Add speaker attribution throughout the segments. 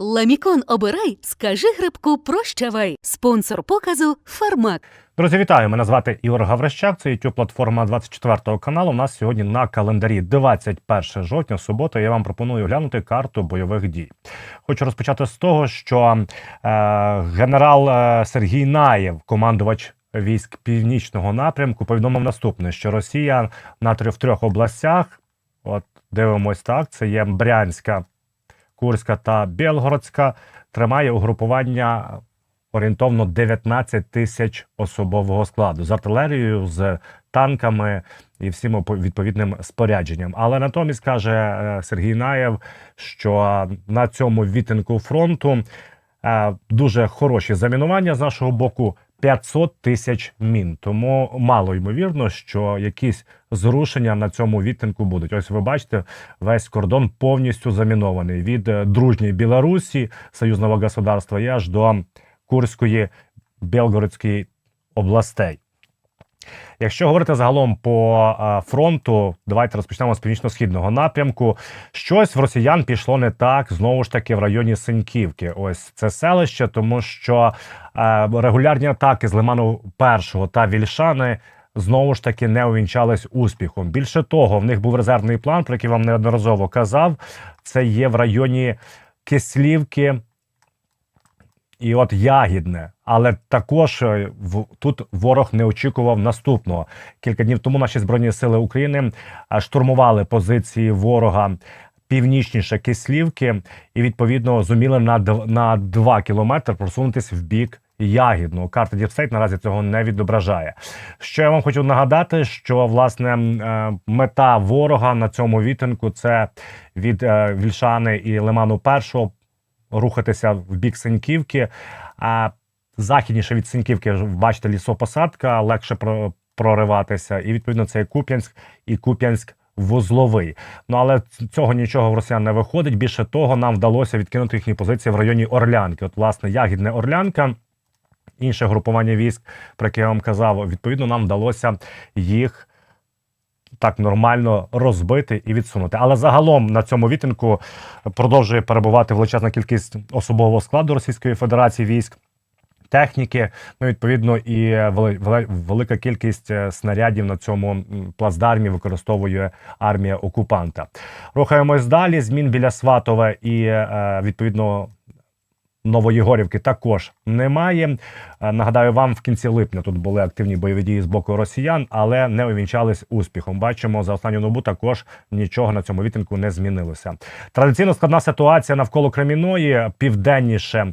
Speaker 1: Ламікон обирай, скажи грибку прощавай. Спонсор показу Фармак.
Speaker 2: Друзі, вітаю! Мене звати Ігор Гаврищак. Це youtube платформа 24 каналу. У нас сьогодні на календарі 21 жовтня, субота. Я вам пропоную глянути карту бойових дій. Хочу розпочати з того, що е, генерал е, Сергій Наєв, командувач військ північного напрямку, повідомив наступне: що Росія на трьох трьох областях, от дивимось так, це є Брянська, Курська та Білгородська, тримає угрупування орієнтовно 19 тисяч особового складу з артилерією, з танками і всім відповідним спорядженням. Але натомість каже е, Сергій Наєв, що на цьому відтинку фронту е, дуже хороші замінування з нашого боку. 500 тисяч мін, тому мало ймовірно, що якісь зрушення на цьому відтинку будуть. Ось ви бачите, весь кордон повністю замінований від е, дружньої Білорусі, союзного государства, і аж до Курської, Белгородської областей. Якщо говорити загалом по фронту, давайте розпочнемо з північно-східного напрямку. Щось в росіян пішло не так знову ж таки в районі Синьківки. Ось це селище, тому що регулярні атаки з Лиману Першого та Вільшани. Знову ж таки не увінчались успіхом. Більше того, в них був резервний план, про який вам неодноразово казав. Це є в районі Кислівки, і от ягідне, але також е, тут ворог не очікував наступного. Кілька днів тому наші збройні сили України е, штурмували позиції ворога північніше Кислівки, і відповідно зуміли на на 2 кілометри просунутися в бік. Ягідного карта Діпстейт наразі цього не відображає. Що я вам хочу нагадати, що власне е, мета ворога на цьому відтинку це від Вільшани і Лиману Першого рухатися в бік Синьківки. А західніше від Синьківки бачите лісопосадка, легше прориватися. І відповідно це і Куп'янськ і Куп'янськ. Вузловий, ну але цього нічого в росіян не виходить. Більше того, нам вдалося відкинути їхні позиції в районі Орлянки. От, власне, ягідне Орлянка, інше групування військ, про яке я вам казав. Відповідно, нам вдалося їх так нормально розбити і відсунути. Але загалом на цьому відтинку продовжує перебувати величезна кількість особового складу Російської Федерації військ. Техніки, ну відповідно, і вели- вели- велика кількість е, снарядів на цьому плацдармі використовує армія окупанта. Рухаємось далі. Змін біля Сватова і е, відповідно Новоєгорівки також немає. Е, Нагадаю вам, в кінці липня тут були активні бойові дії з боку росіян, але не увінчались успіхом. Бачимо за останню добу також нічого на цьому відтинку не змінилося. Традиційно складна ситуація навколо Креміної, південніше.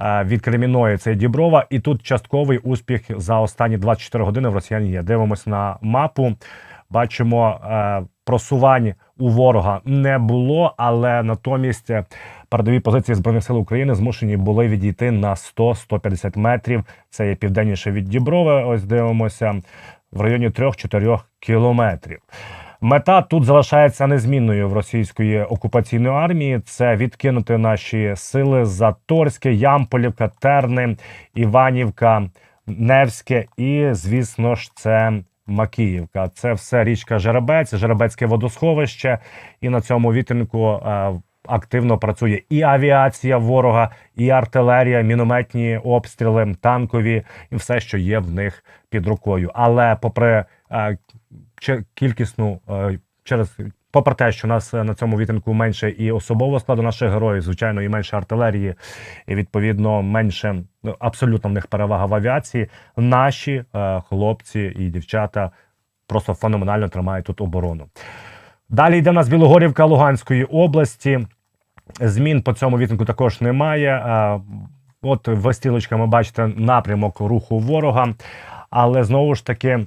Speaker 2: е, Від Креміної це Діброва, і тут частковий успіх за останні 24 години в росіян є. Дивимось на мапу. Бачимо, е, просувань у ворога не було, але натомість передові позиції збройних сил України змушені були відійти на 100-150 метрів. Це є південніше від Діброви. Ось дивимося в районі 3-4 кілометрів. Мета тут залишається незмінною в російської окупаційної армії. Це відкинути наші сили за Торське, Ямполівка, Терни, Іванівка, Невське і, звісно ж, це Макіївка. Це все річка Жеребець, Жеребецьке водосховище. І на цьому відтинку е, активно працює і авіація ворога, і артилерія, мінометні обстріли, танкові, і все, що є в них під рукою. Але попри е, кількісну е, через. Попри те, що нас е, на цьому відтинку менше і особового складу наших героїв, звичайно, і менше артилерії, і відповідно менше ну, абсолютно в них перевага в авіації. Наші е, хлопці і дівчата просто феноменально тримають тут оборону. Далі йде у нас Білогорівка Луганської області. Змін по цьому відмінку також немає. От в стілочками бачите напрямок руху ворога, але знову ж таки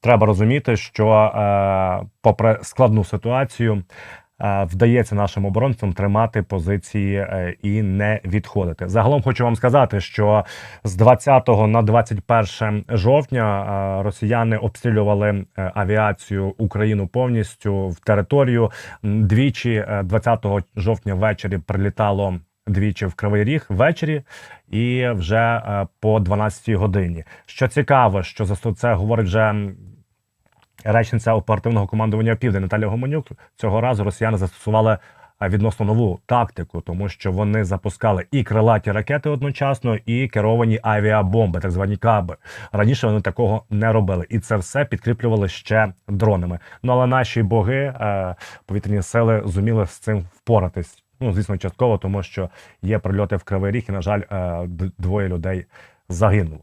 Speaker 2: треба розуміти, що е, попри складну ситуацію. Е, Вдається нашим оборонцям тримати позиції е, і не відходити. Загалом хочу вам сказати, що з 20 на 21 жовтня е, росіяни обстрілювали авіацію Україну повністю в територію. Двічі е, 20 жовтня ввечері прилітало двічі в Кривий Ріг ввечері і вже по 12 годині. Що цікаво, що за це говорить вже речниця оперативного командування Південь Наталія Гомонюк. Цього разу росіяни застосували відносно нову тактику, тому що вони запускали і крилаті ракети одночасно, і керовані авіабомби, так звані каби. Раніше вони такого не робили, і це все підкріплювали ще дронами. Ну але наші боги, е, повітряні сили, зуміли з цим впоратись. Ну, звісно, частково, тому що є прильоти в Кривий Ріг, і, на жаль, е, двоє людей загинуло.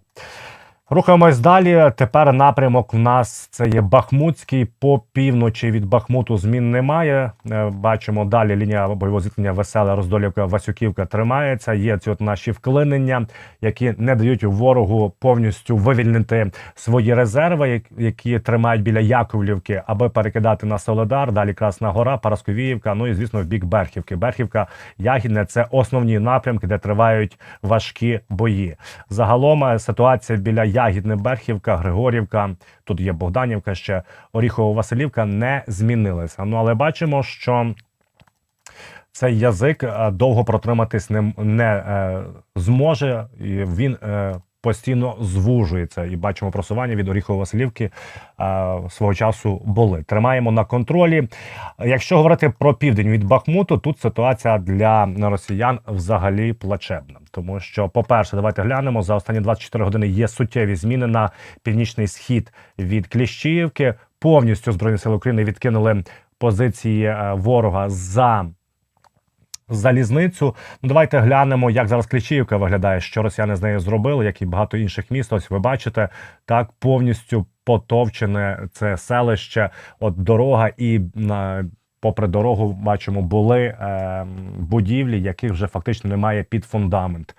Speaker 2: Рухаємось далі. Тепер напрямок у нас це є Бахмутський. По півночі від Бахмуту змін немає. Е, Бачимо далі лінія бойового зіткнення весела Роздолівка, Васюківка тримається. Є ці от наші вклинення, які не дають ворогу повністю вивільнити свої резерви, які тримають біля Яковлівки, аби перекидати на Соледар. Далі Красна Гора, Парасковіївка. Ну і звісно, в бік Берхівки. Берхівка, Ягідне це основні напрямки, де тривають важкі бої. Загалом е, ситуація біля Ягідне, Берхівка, Григорівка, тут є Богданівка ще Оріхово-Василівка не змінилася. Ну але бачимо, що цей язик е, довго протриматись не, не е, зможе, він е, постійно звужується. І бачимо просування від Оріхово-Василівки е, свого часу були. Тримаємо на контролі. Якщо говорити про південь від Бахмуту, тут ситуація для росіян взагалі плачебна. Тому що, по-перше, давайте глянемо за останні 24 години є суттєві зміни на північний схід від Кліщіївки. Повністю збройні сили України відкинули позиції е, ворога за залізницю. Ну, давайте глянемо, як зараз Клічівка виглядає, що росіяни з нею зробили, як і багато інших міст. Ось ви бачите, так повністю потовчене це селище, от дорога, і на попри дорогу бачимо, були е, будівлі, яких вже фактично немає під фундамент.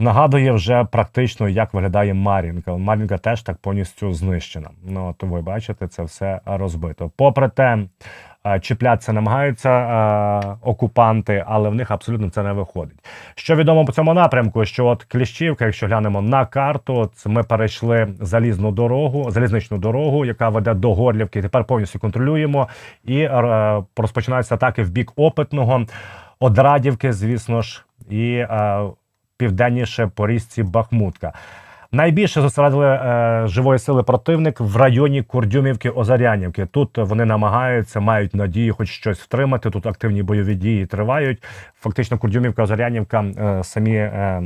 Speaker 2: Нагадує вже практично, як виглядає Мар'їнка. Мар'їнка теж так повністю знищена. Ну, то ви бачите, це все розбито. Попри те, е, чіплятися намагаються е, окупанти, але в них абсолютно це не виходить. Що відомо по цьому напрямку, що от Кліщівка, якщо глянемо на карту, це ми перейшли залізну дорогу, залізничну дорогу, яка веде до Горлівки. Тепер повністю контролюємо і е, розпочинаються атаки в бік опитного. Одрадівки, звісно ж, і е, південніше по річці Бахмутка. Найбільше зосередили е, живої сили противник в районі Курдюмівки Озарянівки. Тут вони намагаються, мають надію, хоч щось втримати. Тут активні бойові дії тривають. Фактично, Курдюмівка, Озарянівка, е, самі е,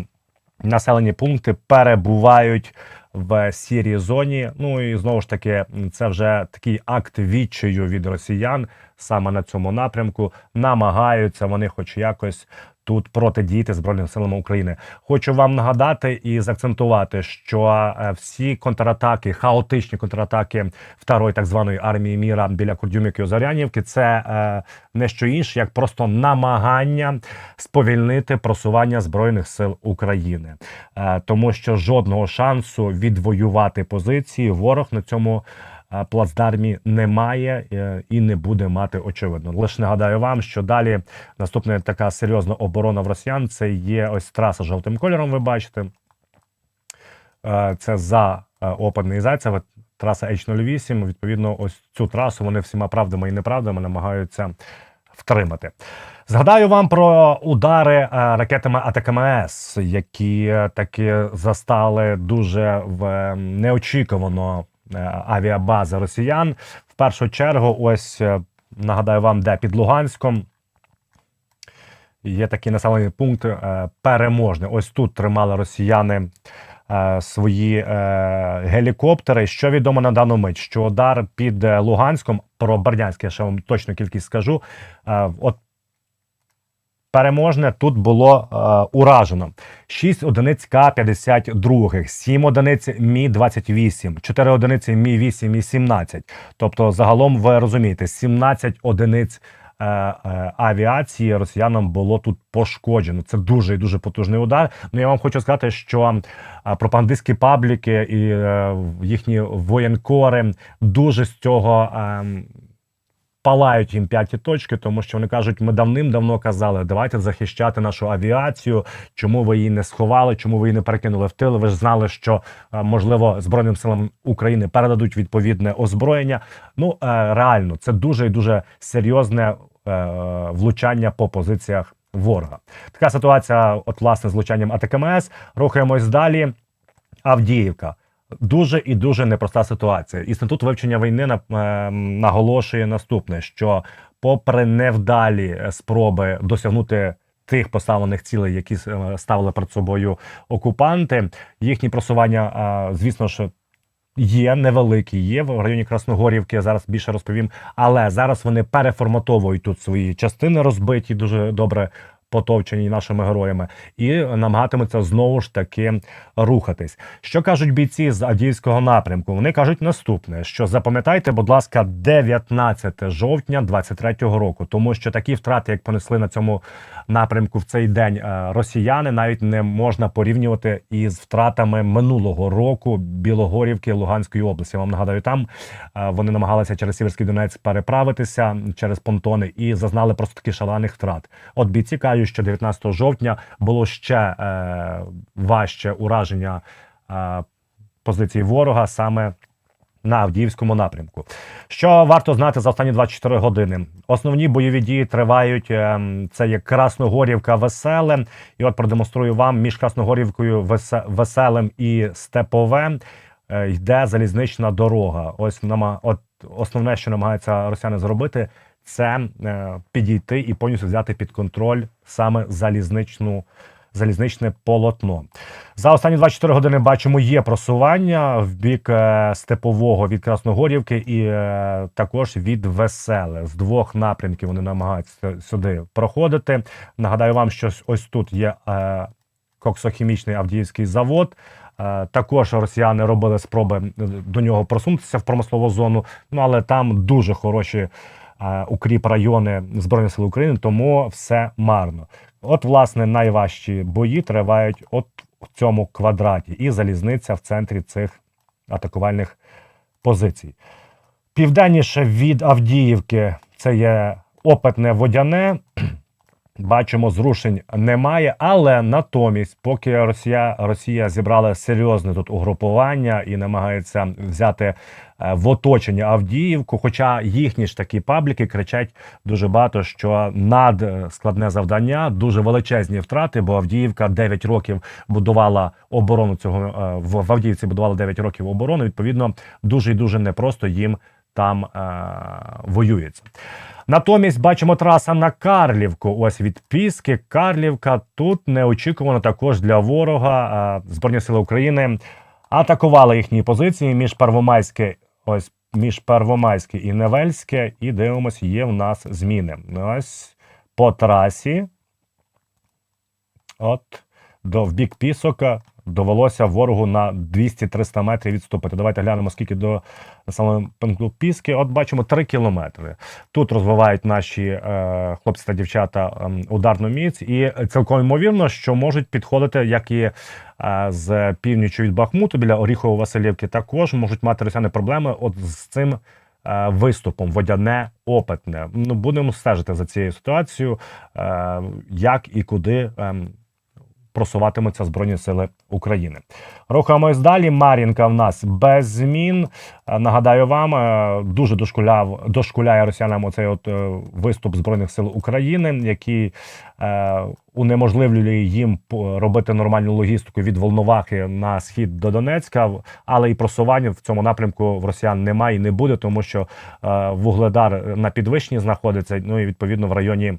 Speaker 2: населені пункти перебувають в сірій зоні. Ну і знову ж таки, це вже такий акт відчаю від росіян саме на цьому напрямку. Намагаються вони, хоч якось. Тут протидіяти Збройним силам України. Хочу вам нагадати і заакцентувати, що е, всі контратаки, хаотичні контратаки второї так званої армії міра біля Курдюмівки і Озарянівки, це е, не що інше, як просто намагання сповільнити просування збройних сил України, е, тому що жодного шансу відвоювати позиції ворог на цьому. Плацдармі немає е, і не буде мати очевидно. Лише нагадаю вам, що далі наступна така серйозна оборона в росіян це є ось траса жовтим кольором. Ви бачите, Е, це за е, опадний Зайцеве, траса H08. Відповідно, ось цю трасу вони всіма правдами і неправдами намагаються втримати. Згадаю вам про удари ракетами АТКМС, які таки застали дуже в неочікувано авіабази росіян. В першу чергу, ось е, нагадаю вам, де під Луганськом. Є такий населений пункт е, переможний. Ось тут тримали росіяни е, свої е, гелікоптери. Що відомо на дану мить, що удар під е, Луганськом про Бердянськ, я ще вам точну кількість скажу. Е, от переможне тут було е, уражено 6 одиниць К-52, 7 одиниць Мі-28, 4 одиниці Мі-8, Мі-17. Тобто, загалом, ви розумієте, 17 одиниць е, е, авіації росіянам було тут пошкоджено. Це дуже і дуже потужний удар. Ну я вам хочу сказати, що е, пропагандистські пабліки і е, їхні воєнкори дуже з цього. Е, Палають їм п'яті точки, тому що вони кажуть, ми давним-давно казали, давайте захищати нашу авіацію. Чому ви її не сховали? Чому ви її не перекинули в тил? Ви ж знали, що е, можливо збройним силам України передадуть відповідне озброєння. Ну е, реально, це дуже і дуже серйозне е, влучання по позиціях ворога. Така ситуація, от власне, з влучанням АТКМС. Рухаємось далі. Авдіївка. Дуже і дуже непроста ситуація. Інститут вивчення війни на- е, наголошує наступне: що, попри невдалі е, спроби досягнути тих поставлених цілей, які е, ставили перед собою окупанти, їхні просування, е, звісно ж. Є невеликі, є в районі Красногорівки. Зараз більше розповім. Але зараз вони переформатовують тут свої частини, розбиті дуже добре потовчені нашими героями, і намагатимуться знову ж таки рухатись. Що кажуть бійці з Авдіївського напрямку? Вони кажуть наступне: що запам'ятайте, будь ласка, 19 жовтня 23-го року, тому що такі втрати, як понесли на цьому напрямку в цей день е, росіяни, навіть не можна порівнювати із втратами минулого року Білогорівки Луганської області. Я вам нагадаю, там е, вони намагалися через Сіверський Донець переправитися через понтони і зазнали просто таки шалених втрат. От бійці кажуть, що 19 жовтня було ще е, важче ураження е, позицій ворога саме на Авдіївському напрямку. Що варто знати за останні 24 години? Основні бойові дії тривають. ем, Це є Красногорівка Веселе. І от продемонструю вам між Красногорівкою Весе- Веселим і Степове е, йде залізнична дорога. Ось от основне, що намагаються росіяни зробити, це е, підійти і повністю взяти під контроль саме залізничну. Залізничне полотно за останні 24 години бачимо є просування в бік е, степового від Красногорівки і е, також від Веселе. З двох напрямків вони намагаються сюди проходити. Нагадаю вам, що ось тут є коксохімічний Авдіївський завод. Також росіяни робили спроби до нього просунутися в промислову зону. Ну але там дуже хороші укріп райони Збройних сил України, тому все марно. От, власне, найважчі бої тривають от в цьому квадраті, і залізниця в центрі цих атакувальних позицій. Південніше від Авдіївки це є опитне водяне. Бачимо, зрушень немає, але натомість, поки Росія, Росія зібрала серйозне тут угрупування і намагається взяти е, в оточення Авдіївку, хоча їхні ж такі пабліки кричать дуже багато, що над е, складне завдання, дуже величезні втрати, бо Авдіївка 9 років будувала оборону цього е, в Авдіївці будувала 9 років оборону. Відповідно, дуже і дуже непросто їм там е, воюється. Натомість бачимо траса на Карлівку. Ось від Піски, Карлівка. Тут неочікувано також для ворога. е, Збройні сили України атакували їхні позиції між Первомайське, ось між Первомайське і Невельське. І дивимось, є в нас зміни. Ось по трасі. От до в бік Пісока довелося ворогу на 200-300 метрів відступити. Давайте глянемо, скільки до населеного пункту Піски. От бачимо 3 кілометри. Тут розвивають наші е, хлопці та дівчата ем, ударну міць, і цілком ймовірно, що можуть підходити, як і е, з північі від Бахмуту біля Оріхово Василівки, також можуть мати росіяни проблеми от з цим. е, Виступом водяне опитне. Ну будемо стежити за цією ситуацією, е, як і куди ем, просуватимуться Збройні Сили України. Рухаємось далі. Мар'їнка в нас без змін. Е, Нагадаю вам, е, дуже дошкуляв, дошкуляє росіянам оцей от е, виступ Збройних сил України, який е, унеможливлює їм робити нормальну логістику від Волновахи на схід до Донецька, але і просування в цьому напрямку в росіян немає і не буде, тому що е, вугледар на підвищенні знаходиться. Ну і відповідно в районі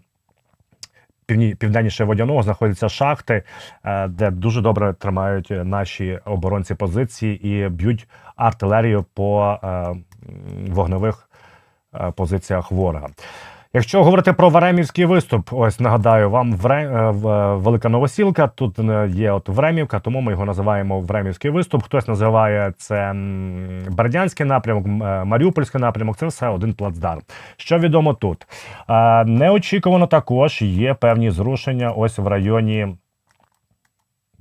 Speaker 2: півні, південніше водяного знаходяться шахти, е, де дуже добре тримають наші оборонці позиції і б'ють артилерію по е, вогневих е, позиціях ворога. Якщо говорити про Времівський виступ, ось нагадаю вам Вре, е, е, Велика Новосілка. Тут е, є от Времівка, тому ми його називаємо Времівський виступ. Хтось називає це Бердянський напрямок, Маріупольський напрямок. Це все один плацдарм. Що відомо тут? Неочікувано також є певні зрушення ось в районі.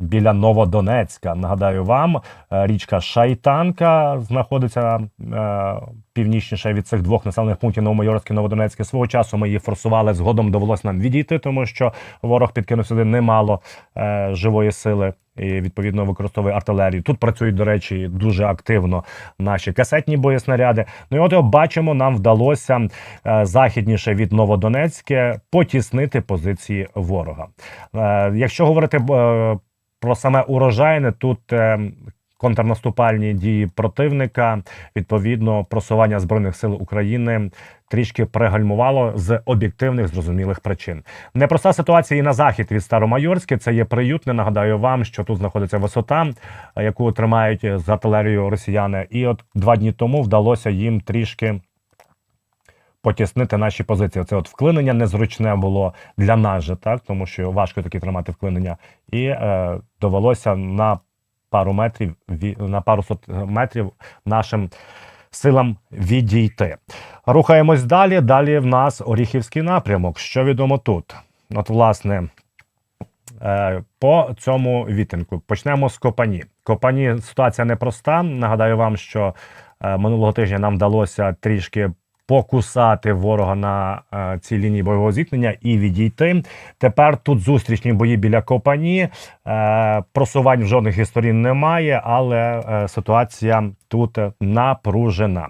Speaker 2: Біля Новодонецька. Нагадаю вам, е, річка Шайтанка знаходиться е, північніше від цих двох населених пунктів Новомайорське Новодонецьке. Свого часу ми її форсували. Згодом довелося нам відійти, тому що ворог підкинув сюди немало е, живої сили і відповідно використовує артилерію. Тут працюють, до речі, дуже активно наші касетні боєснаряди. Ну і от його бачимо, нам вдалося західніше від Новодонецьке потіснити позиції ворога. Якщо говорити про саме урожайне, тут. е, контрнаступальні дії противника. Відповідно, просування збройних сил України трішки пригальмувало з об'єктивних зрозумілих причин. Непроста ситуація і на захід від Старомайорське. Це є приютне. Нагадаю вам, що тут знаходиться висота, яку тримають з артилерією росіяни. І от два дні тому вдалося їм трішки потіснити наші позиції. Це от вклинення незручне було для нас же, так тому що важко таки тримати вклинення, і е, довелося на пару метрів на пару сот метрів нашим силам відійти. Рухаємось далі. Далі в нас Оріхівський напрямок. Що відомо тут? От, власне, е, по цьому відтинку почнемо з Копані. Копані ситуація непроста. Нагадаю вам, що е, минулого тижня нам вдалося трішки покусати ворога на е, цій лінії бойового зіткнення і відійти. Тепер тут зустрічні бої біля Копані. Е, просувань в жодних із сторін немає, але е, ситуація тут напружена.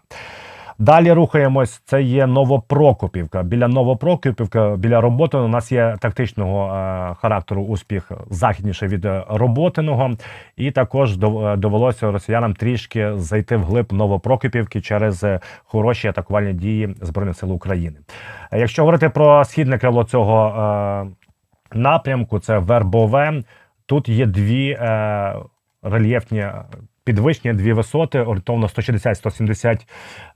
Speaker 2: Далі рухаємось. Це є Новопрокопівка. Біля Новопрокопівка, біля роботи у нас є тактичного е, характеру успіх західніше від роботиного, і також е, довелося росіянам трішки зайти вглиб Новопрокопівки через е, хороші атакувальні дії збройних сил України. Якщо говорити про східне крило цього напрямку, це Вербове. Тут є дві рельєфні підвищення, дві висоти, орієнтовно 160-170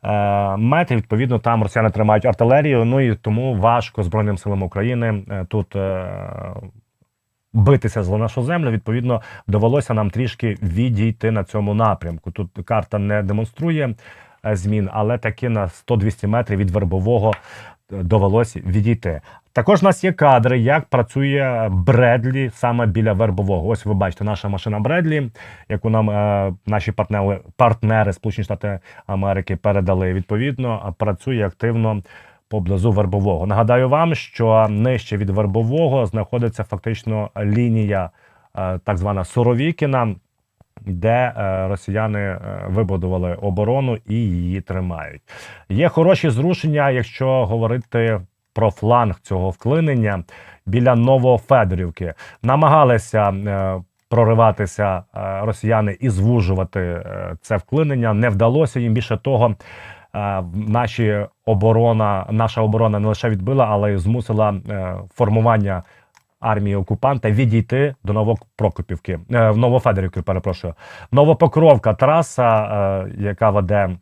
Speaker 2: е, метрів. Відповідно, там росіяни тримають артилерію. Ну і тому важко Збройним силам України е, тут. Е, Битися за нашу землю, відповідно, довелося нам трішки відійти на цьому напрямку. Тут карта не демонструє змін, але таки на 100-200 метрів від вербового довелося відійти. Також у нас є кадри, як працює Бредлі саме біля вербового. Ось ви бачите, наша машина Бредлі, яку нам е, наші партнери, партнери Сполучені Штати Америки передали. Відповідно, працює активно поблизу вербового. Нагадаю вам, що нижче від вербового знаходиться фактично лінія, е, так звана Суровікіна, де е, росіяни е, вибудували оборону і її тримають. Є хороші зрушення, якщо говорити про фланг цього вклинення біля Новофедорівки. Намагалися е, прориватися е, росіяни і звужувати е, це вклинення. Не вдалося їм більше того. Наші оборона, наша оборона не лише відбила, але й змусила формування армії окупанта відійти до Новопрокопівки, Новофедорівки, перепрошую. Новопокровка траса, яка веде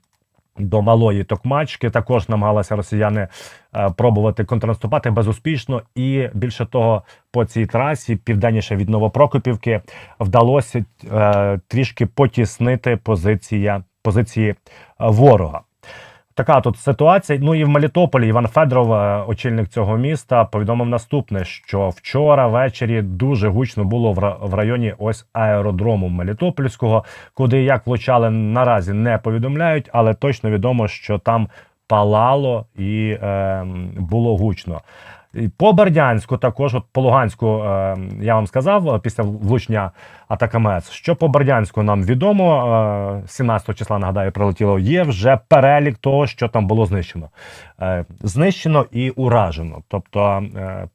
Speaker 2: до малої Токмачки. Також намагалися росіяни е, пробувати контрнаступати безуспішно. І більше того, по цій трасі, південніше від Новопрокопівки, вдалося е, трішки потіснити позиція, позиції е, ворога. Така тут ситуація. Ну і в Мелітополі Іван Федоров, е, очільник цього міста, повідомив наступне: що вчора ввечері дуже гучно було в районі ось аеродрому Мелітопольського, куди як влучали наразі не повідомляють, але точно відомо, що там палало і е, було гучно. По Бердянську також, от по Луганську, е, я вам сказав е, після влучня Атакамец, що по Бердянську нам відомо, е, 17 числа, нагадаю, прилетіло, є вже перелік того, що там було знищено. Е, знищено і уражено. Тобто е, е,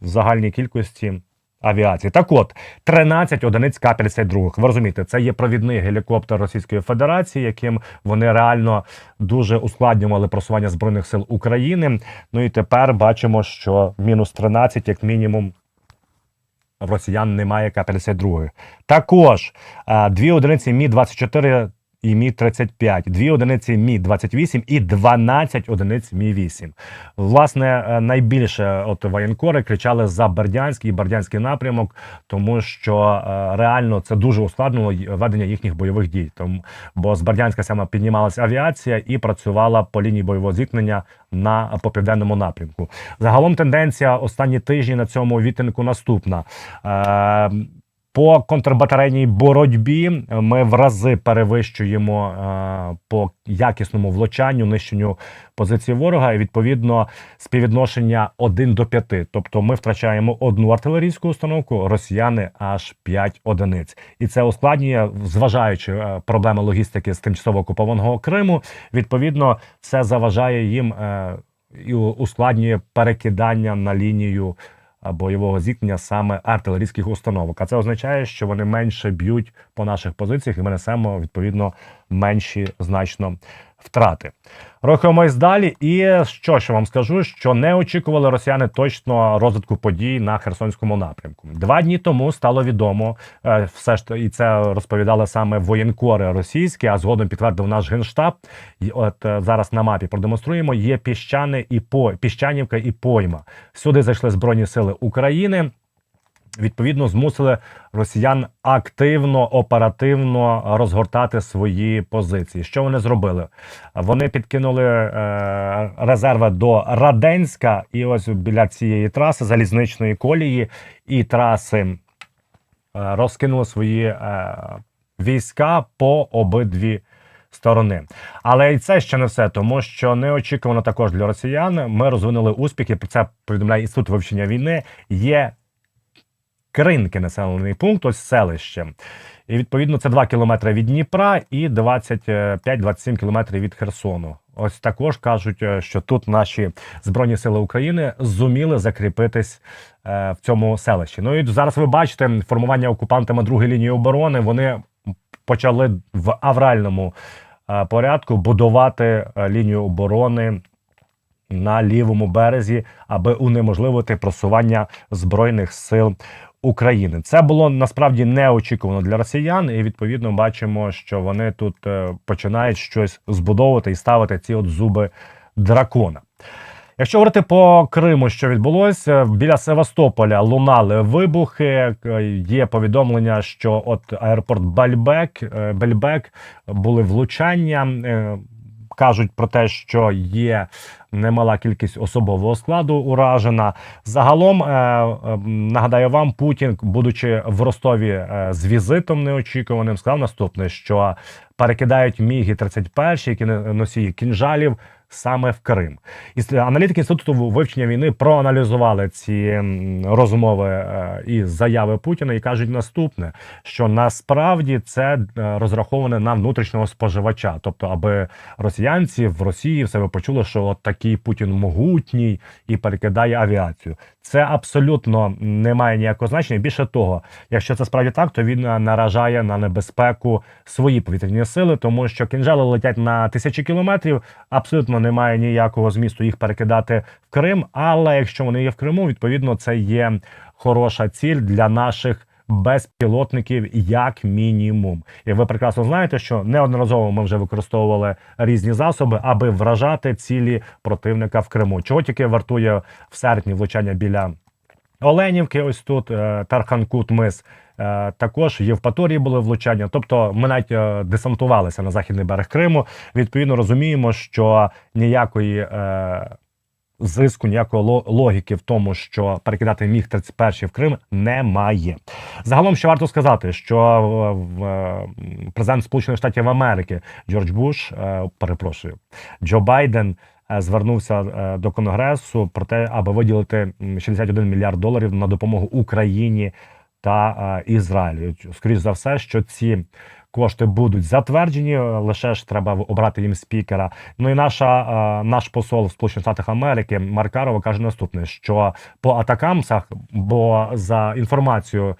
Speaker 2: в загальній кількості авіації. Так от, 13 одиниць К-52. Ви розумієте, це є провідний гелікоптер Російської Федерації, яким вони реально дуже ускладнювали просування Збройних сил України. Ну і тепер бачимо, що мінус 13, як мінімум, росіян немає К-52. Також е, дві одиниці Мі-24 і Мі-35, дві одиниці Мі-28 і 12 одиниць Мі-8. Власне, е, найбільше от воєнкори кричали за Бердянський і Бердянський напрямок, тому що е, реально це дуже ускладнило ведення їхніх бойових дій. Тому, бо з Бердянська саме піднімалася авіація і працювала по лінії бойового зіткнення на по південному напрямку. Загалом тенденція останні тижні на цьому відтинку наступна. По контрбатарейній боротьбі ми в рази перевищуємо е, по якісному влучанню, нищенню позиції ворога. І відповідно співвідношення 1 до 5. Тобто ми втрачаємо одну артилерійську установку, росіяни аж 5 одиниць. І це ускладнює, зважаючи е, проблеми логістики з тимчасово окупованого Криму. Відповідно, це заважає їм е, і ускладнює перекидання на лінію бойового зіткнення саме артилерійських установок. А це означає, що вони менше б'ють по наших позиціях, і ми несемо відповідно менші значно втрати. Рухаємось далі. І що ж вам скажу, що не очікували росіяни точно розвитку подій на Херсонському напрямку. Два дні тому стало відомо, е, все ж і це розповідали саме воєнкори російські, а згодом підтвердив наш генштаб. І От е, зараз на мапі продемонструємо. Є піщани і по піщанівка і пойма. Сюди зайшли збройні сили України. Відповідно, змусили росіян активно, оперативно розгортати свої позиції. Що вони зробили? Вони підкинули е, резерви до Раденська, і ось біля цієї траси залізничної колії і траси е, розкинули свої е, війська по обидві сторони. Але і це ще не все, тому що неочікувано також для росіян. Ми розвинули успіхи. Про це повідомляє інститут вивчення війни. Є Кринки населений пункт, ось селище. І відповідно це 2 кілометри від Дніпра і 25-27 кілометрів від Херсону. Ось також кажуть, е, що тут наші збройні сили України зуміли закріпитись е, в цьому селищі. Ну і зараз ви бачите формування окупантами другої лінії оборони. Вони почали в авральному е, порядку будувати лінію оборони на лівому березі, аби унеможливити просування збройних сил України. Це було насправді неочікувано для росіян, і відповідно бачимо, що вони тут е, починають щось збудовувати і ставити ці от зуби дракона. Якщо говорити по Криму, що відбулося біля Севастополя лунали вибухи. Е, Є повідомлення, що от аеропорт Бальбек е, Бельбек були влучання. Кажуть про те, що є немала кількість особового складу уражена. Загалом е, е, нагадаю вам, Путін, будучи в Ростові е, з візитом неочікуваним, сказав наступне: що перекидають міги 31 які носії кінжалів. Саме в Крим, аналітики інституту вивчення війни проаналізували ці розмови і заяви Путіна і кажуть наступне: що насправді це розраховане на внутрішнього споживача, тобто, аби росіянці в Росії в себе почули, що от такий Путін могутній і перекидає авіацію. Це абсолютно не має ніякого значення. Більше того, якщо це справді так, то він е, наражає на небезпеку свої повітряні сили, тому що кінжали летять на тисячі кілометрів. Абсолютно немає ніякого змісту їх перекидати в Крим. Але якщо вони є в Криму, відповідно це є хороша ціль для наших. Безпілотників як мінімум, і ви прекрасно знаєте, що неодноразово ми вже використовували різні засоби, аби вражати цілі противника в Криму. Чого тільки вартує в серпні влучання біля Оленівки, ось тут е, Тарханкут мис. Е, Також в Євпаторії були влучання. Тобто ми навіть е, десантувалися на західний берег Криму. Відповідно, розуміємо, що ніякої зиску, ніякої ло- логіки в тому, що перекидати міг 31 в Крим, немає. Загалом ще варто сказати, що е, е, президент Сполучених Штатів Америки Джордж Буш, е, перепрошую, Джо Байден звернувся до Конгресу про те, аби виділити м, 61 мільярд доларів на допомогу Україні та Ізраїлю. Скоріше за все, що ці кошти будуть затверджені, е, лише ж треба обрати їм спікера. Ну і наша е, наш посол в Сполучених Штатах Америки Маркарова каже наступне: що по атакамсах, бо за інформацією.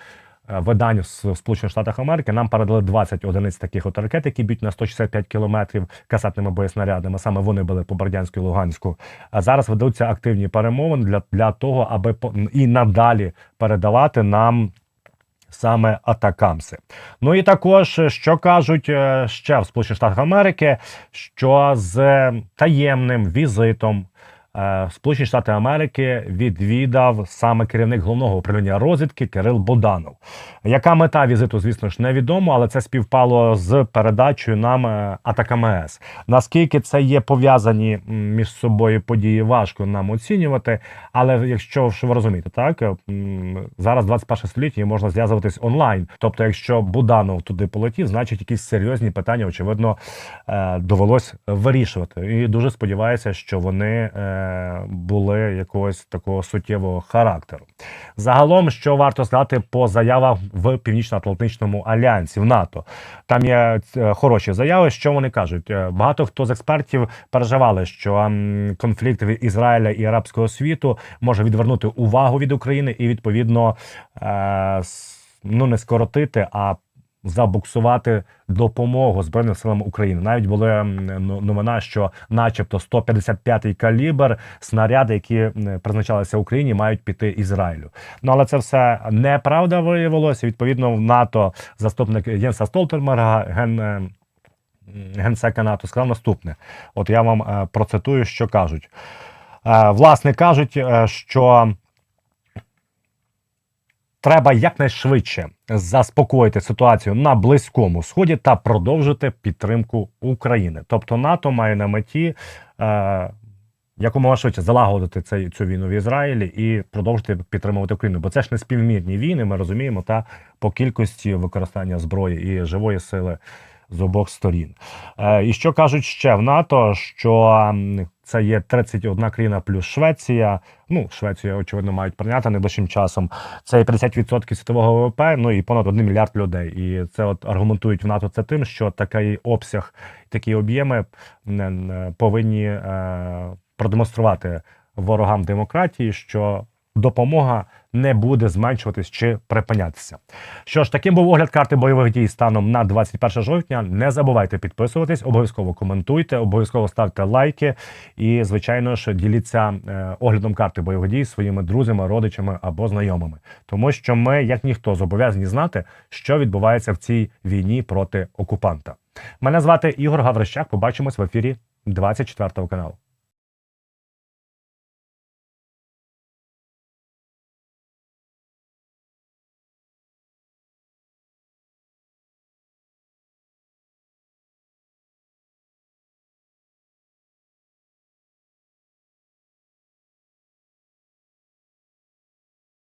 Speaker 2: е, Видань з Сполучених Штатах Америки нам передали 20 одиниць таких от ракет, які б'ють на 165 кілометрів касетними боєснарядами. Саме вони були по Бердянську і Луганську. А зараз ведуться активні перемовини для, для того, аби по- і надалі передавати нам саме атакамси. Ну і також, е, що кажуть е, ще в Сполучених Штатах Америки, що з таємним візитом. Е, Сполучені Штати Америки відвідав саме керівник головного управління розвідки Кирил Боданов. Яка мета візиту, звісно ж, невідомо, але це співпало з передачею нам е, Атакамс. Наскільки це є пов'язані між собою події, важко нам оцінювати. Але якщо що ви розумієте, так е, зараз 21 століття і можна зв'язуватись онлайн. Тобто, якщо Буданов туди полетів, значить якісь серйозні питання, очевидно, довелось вирішувати. І дуже сподіваюся, що вони були якогось такого суттєвого характеру. Загалом, що варто сказати по заявах в Північно-Атлантичному альянсі в НАТО, там є е, хороші заяви. Що вони кажуть? Е, Багато хто з експертів переживали, що конфлікт Ізраїля і арабського світу може відвернути увагу від України і відповідно е, ну не скоротити, а забуксувати допомогу Збройним силам України. Навіть була ну- новина, що, начебто, 155-й калібр снаряди, які призначалися Україні, мають піти Ізраїлю. Ну але це все неправда виявилося. Відповідно, в НАТО заступник Єнса Столтенберга, ген. е, Генсека НАТО сказав наступне: от я вам е, процитую, що кажуть. Е, власне кажуть, що треба якнайшвидше заспокоїти ситуацію на близькому сході та продовжити підтримку України. Тобто НАТО має на меті. Е, Якомога швидше залагодити цей, цю війну в Ізраїлі і продовжити підтримувати Україну. Бо це ж не співмірні війни, ми розуміємо, та по кількості використання зброї і живої сили з обох сторін. Е, і що кажуть ще в НАТО, що це є 31 країна плюс Швеція. Ну, Швецію, очевидно, мають прийняти найближчим часом. Це є 50% світового ВВП, ну і понад 1 мільярд людей. І це от аргументують в НАТО це тим, що такий обсяг, такі об'єми повинні е, продемонструвати ворогам демократії, що допомога не буде зменшуватись чи припинятися. Що ж, таким був огляд карти бойових дій станом на 21 жовтня. Не забувайте підписуватись, обов'язково коментуйте, обов'язково ставте лайки і, звичайно ж, діліться е, оглядом карти бойових дій своїми друзями, родичами або знайомими, тому що ми, як ніхто, зобов'язані знати, що відбувається в цій війні проти окупанта. Мене звати Ігор Гаврищак. Побачимось в ефірі 24 каналу.